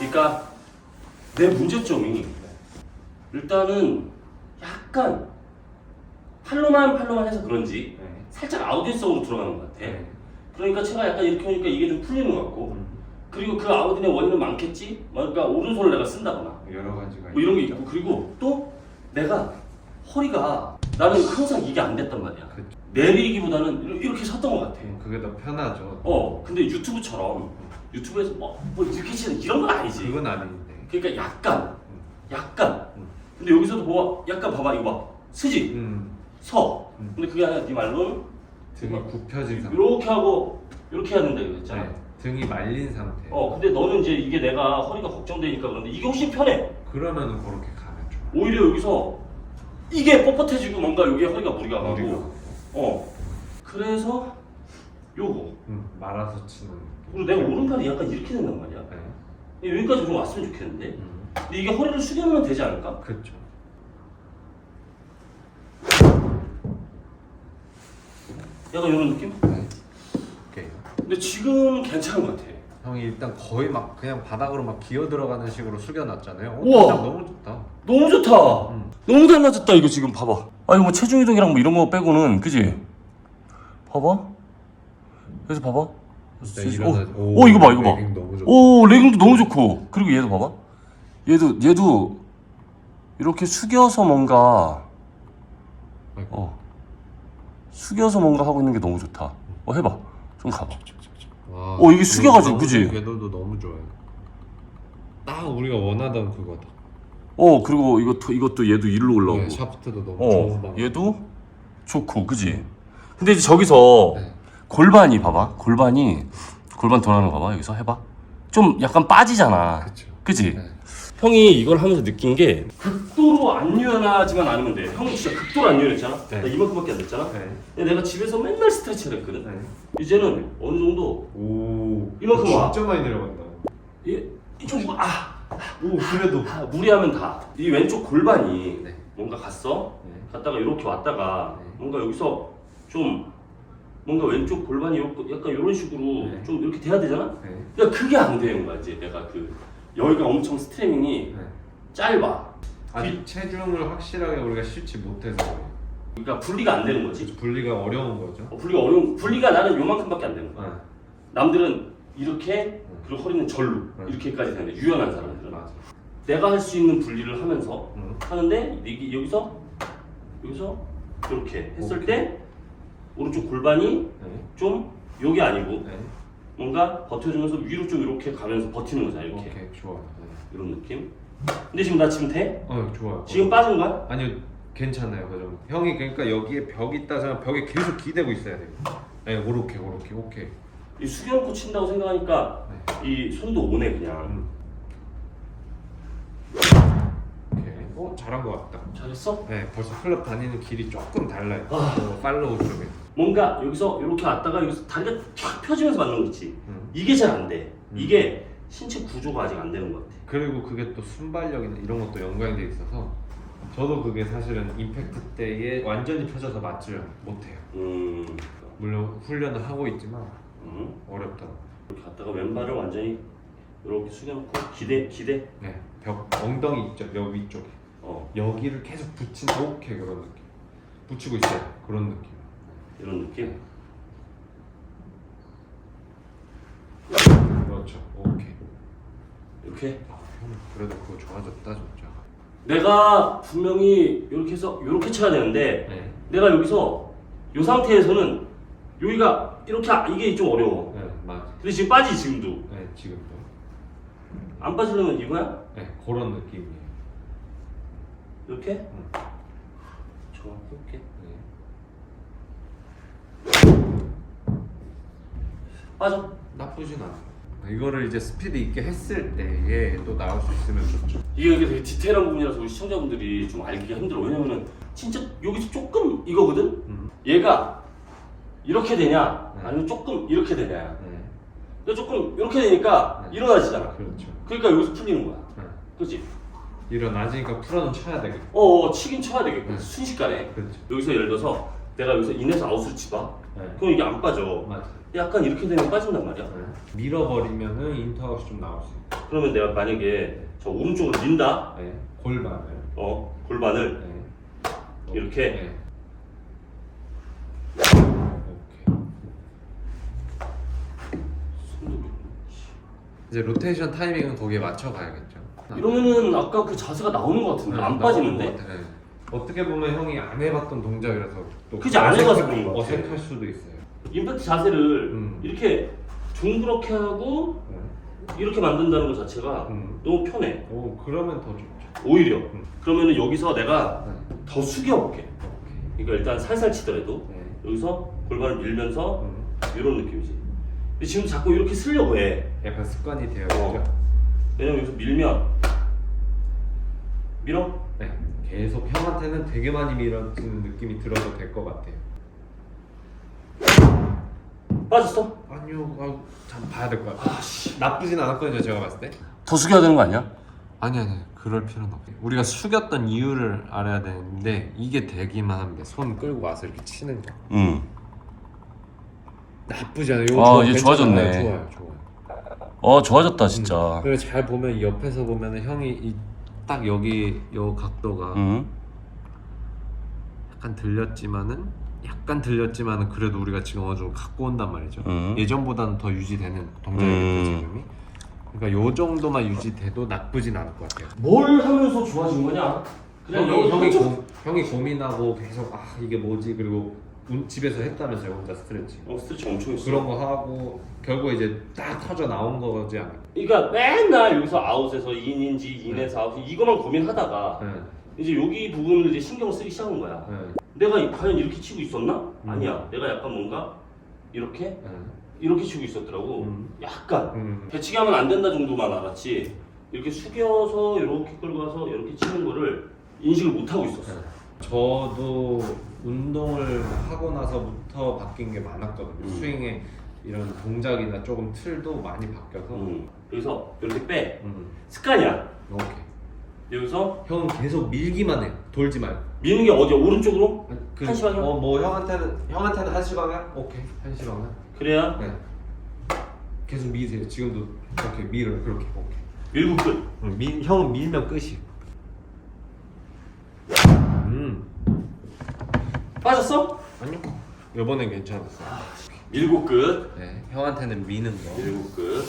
그러니까 내 문제점이 일단은 약간 팔로만 팔로만 해서 그런지 네. 살짝 아우디언성으로 들어가는 것 같아. 네. 그러니까 제가 약간 이렇게 하니까 이게 좀 풀리는 것 같고 음, 그리고 그 아우디의 원인은 많겠지? 그러니까 오른손을 내가 쓴다거나 여러 가지가 뭐 이런 게 있고 그리고 또 내가 허리가 나는 항상 이게 안 됐단 말이야. 그쵸. 내리기보다는 이렇게- 섰던 것 같아. 음, 그게 더 편하죠. 어, 근데 유튜브처럼 유튜브에서 뭐, 뭐 이렇게 치는 이런 건 아니지. 그건 아닌데. 그러니까 약간, 약간. 음. 근데 여기서도 봐봐, 약간 봐봐 이거 봐, 쓰지, 음, 서. 음. 근데 그게 아니라 네 말로는 등이 굽혀진 상태. 이렇게 하고 이렇게 된다 이랬잖아. 네. 등이 말린 상태. 어, 근데 너는 이제 이게 내가 허리가 걱정되니까 그런데 이게 훨씬 편해. 그러면은 그렇게 가면 좋아. 오히려 여기서 이게 뻣뻣해지고 뭔가 여기에 허리가 무리가 가고. 어. 그래서 요거. 음, 말아서 치는. 그리고 내가 오른팔이 약간 이렇게 된단 말이야. 네. 여기까지 좀 왔으면 좋겠는데. 음, 근데 이게 허리를 숙여놓으면 되지 않을까? 그렇죠. 약간 이런 느낌? 네. 오케이. 근데 지금 괜찮은 것 같아. 형이 일단 거의 막 그냥 바닥으로 막 기어 들어가는 식으로 숙여놨잖아요. 어, 우와. 너무 좋다. 너무 좋다. 음. 너무 달라졌다 이거 지금 봐봐. 아 이거 뭐 체중 이동이랑 뭐 이런 거 빼고는 그지? 봐봐. 그래서 봐봐. 진짜 오, 일어나- 오, 이거 봐 이거 봐. 레깅 너무. 오 레깅도 너무 좋고 그리고 얘도 봐봐. 얘도 얘도 이렇게 숙여서 뭔가 아이고. 어 숙여서 뭔가 하고 있는 게 너무 좋다. 어 해봐. 좀 가봐. 와, 어, 이게 숙여가지고, 그지? 좋은 궤도도 너무 좋아요. 딱 우리가 원하던 그거다. 어 그리고 이것도 이것도 얘도 일로 올라오고. 네, 샤프트도 너무 좋은 어 방. 얘도 좋고 그지? 근데 이제 저기서 네. 골반이 봐봐 골반이 골반 돌아가는 거 봐봐 여기서 해봐 좀 약간 빠지잖아 그쵸. 그지? 네. 형이 이걸 하면서 느낀 게 극도로 안 유연하지만 않으면 돼 형은 진짜 극도로 안 유연했잖아 네. 나 이만큼밖에 안 됐잖아 네. 근데 내가 집에서 맨날 스트레칭을 했거든 네. 이제는 어느 정도 오. 이만큼 와. 진짜 많이 내려간다. 이, 이좀 아, 오 그래도. 아, 무리하면 다 이 왼쪽 골반이 네. 뭔가 갔어 네. 갔다가 이렇게 왔다가 네. 뭔가 여기서 좀 뭔가 왼쪽 골반이 요렇게 약간 이런 식으로 네. 좀 이렇게 돼야 되잖아 네. 그러니까 그게 안 되는 거야 이제 내가 그 여기가 엄청 스트레밍이 네. 짧아 아직 체중을 확실하게 우리가 싣지 못해서 그래요. 그러니까 분리가 안 되는 거지 분리가 어려운 거죠. 어, 분리가 어려운 분리가 나는 요만큼밖에 안 되는 거야 네. 남들은 이렇게 그리고 허리는 절로 네. 이렇게까지 되는데 유연한 사람들은 맞아. 내가 할 수 있는 분리를 하면서 응. 하는데 이게 여기서 여기서 이렇게 했을 오케이. 때 오른쪽 골반이 네. 좀 여기 아니고 네. 뭔가 버텨주면서 위로 좀 이렇게 가면서 버티는 거잖아 이렇게 오케이 좋아요. 네. 이런 느낌 근데 지금 나 지금 돼? 어 좋아요. 지금 빠진 거야? 아니요 괜찮아요 그 정도. 형이 그러니까 여기에 벽 있다 생각 벽에 계속 기대고 있어야 돼요. 네 그렇게 그렇게 오케이. 이 숙여놓고 친다고 생각하니까 네. 이 손도 오네 그냥 음. 어 잘한 것 같다. 잘했어? 네 벌써 클럽 다니는 길이 조금 달라요. 아. 어, 팔로우 쪽에. 뭔가 여기서 이렇게 왔다가 여기서 다리가 쫙 펴지면서 맞는 거 있지 음. 이게 잘 안 돼 음. 이게 신체 구조가 아직 안 되는 것 같아 그리고 그게 또 순발력이나 이런 것도 연관돼 있어서 저도 그게 사실은 임팩트 때에 완전히 펴져서 맞지를 못해요. 음, 물론 훈련을 하고 있지만 음. 이렇게 갔다가 왼발을 완전히 이렇게 숙여놓고 기대 기대 네, 벽 엉덩이 있죠, 여기 위쪽에 어 여기를 계속 붙인 오케이 그런 느낌. 붙이고 있어요, 그런 느낌. 이런 느낌 그렇죠, 오케이. 이렇게 아, 형 그래도 그거 좋아졌다 진짜. 내가 분명히 이렇게 해서 이렇게 쳐야 되는데 네, 내가 여기서 이 상태에서는 여기가 이렇게 아- 이게 좀 어려워 네 맞아. 근데 지금 빠지 지금도 네 지금도. 안 빠지려면 이거야? 네 그런 느낌이에요. 이렇게? 응. 정확히 이렇게 네. 빠져 나쁘진 않아요. 이거를 이제 스피드 있게 했을 때에 또 나올 수 있으면 좋죠. 이게 되게 디테일한 부분이라서 우리 시청자분들이 좀 알기가 힘들어 왜냐면은 진짜 여기서 조금 이거거든? 음. 얘가 이렇게 되냐 네. 아니면 조금 이렇게 되냐 네. 그러니까 조금 이렇게 되니까 네. 일어나지잖아 그렇죠. 그러니까 여기서 풀리는 거야 네. 그렇지? 일어나지니까 풀어는 쳐야 되겠다. 어, 어 치긴 쳐야 되겠고 네. 순식간에 그렇죠. 여기서 예를 들어서 내가 여기서 인에서 아웃을 치봐 네. 그럼 이게 안 빠져. 맞아. 약간 이렇게 되면 빠진단 말이야. 네. 밀어버리면은 인터하우스 좀 나올 수 있어. 그러면 내가 만약에 저 오른쪽으로 민다. 네. 골반을. 어 골반을 네. 이렇게? 네. 오케이. 이제 로테이션 타이밍은 거기에 맞춰 가야겠죠. 이러면은 아까 그 자세가 나오는 것 같은데 안 빠지는데? 네. 어떻게 보면 형이 안 해봤던 동작이라서 또 그치, 안 해봐서 그런 것 같아. 어색할 수도 있어요. 임팩트 자세를 음. 이렇게 둥그렇게 하고 네. 이렇게 만든다는 것 자체가 음. 너무 편해. 오 그러면 더 좋죠. 오히려. 음. 그러면은 여기서 내가 네. 더 숙여볼게. 오케이. 그러니까 일단 살살 치더라도 네. 여기서 골반을 밀면서 음. 이런 느낌이지. 근데 지금 자꾸 이렇게 쓰려고 해. 약간 습관이 되어 어. 있죠. 왜냐면 여기서 밀면 밀어? 네. 계속 형한테는 되게 많이 밀어지는 느낌이 들어도 될것 같아요. 빠졌어? 아니요, 아, 참 봐야 될 것 같아요. 나쁘진 않았거든요, 제가 봤을 때. 더 숙여야 되는 거 아니야? 아니 아니, 그럴 필요는 없어요. 우리가 숙였던 이유를 알아야 되는데 이게 되기만 돼. 손 끌고 와서 이렇게 치는 거. 응. 나쁘지 않아요. 아, 괜찮아요. 좋아졌네. 좋아요, 좋아요. 어 좋아졌다 진짜. 그리고 잘 보면 이 옆에서 보면 형이 이, 딱 여기 요 각도가 응. 약간 들렸지만은 약간 들렸지만은 그래도 우리가 지금 어느 정도 갖고 온단 말이죠. 음. 예전보다는 더 유지되는 동작이겠죠 음. 지금이. 그러니까 요 정도만 유지돼도 나쁘진 않을 것 같아요. 뭘 하면서 좋아진 거냐? 그냥 형이, 여기 형이, 고, 형이 고민하고 계속 아 이게 뭐지 그리고 운- 집에서 했다면서요 혼자 스트레칭. 어 스트레치 엄청 했어. 그런 거 하고 결국 이제 딱 터져 나온 거지 않을까. 그러니까 맨날 여기서 아웃에서 인인지 인에서 아웃 이거만 고민하다가 네. 이제 여기 부분을 이제 신경을 쓰기 시작한 거야. 네. 내가 이- 과연 이렇게 치고 있었나? 음. 아니야. 내가 약간 뭔가 이렇게 네. 이렇게 치고 있었더라고. 음. 약간 음. 배치기 하면 안 된다 정도만 알았지. 이렇게 숙여서 이렇게 끌고 와서 이렇게 치는 거를 인식을 못 하고 있었어. 네. 저도 운동을 하고 나서부터 바뀐 게 많았거든요. 음. 스윙의 이런 동작이나 조금 틀도 많이 바뀌어서. 음. 여기서 이렇게 빼. 음. 습관이야. 오케이. 여기서 형은 계속 밀기만 해. 돌지 말고. 미는 게 어디야? 오른쪽으로? 그, 한시 방향? 어, 뭐 형한테는 형한테는 한시 방향? 오케이. 한시 방향. 그래야 네. 계속 미세요. 지금도 오케이 밀어 그렇게. 오케이. 밀고 끝. 응, 밀 형은 밀면 끝이. 음. 빠졌어? 아니요. 이번엔 괜찮았어. 밀고 끝. 네. 형한테는 미는 거. 밀고 끝.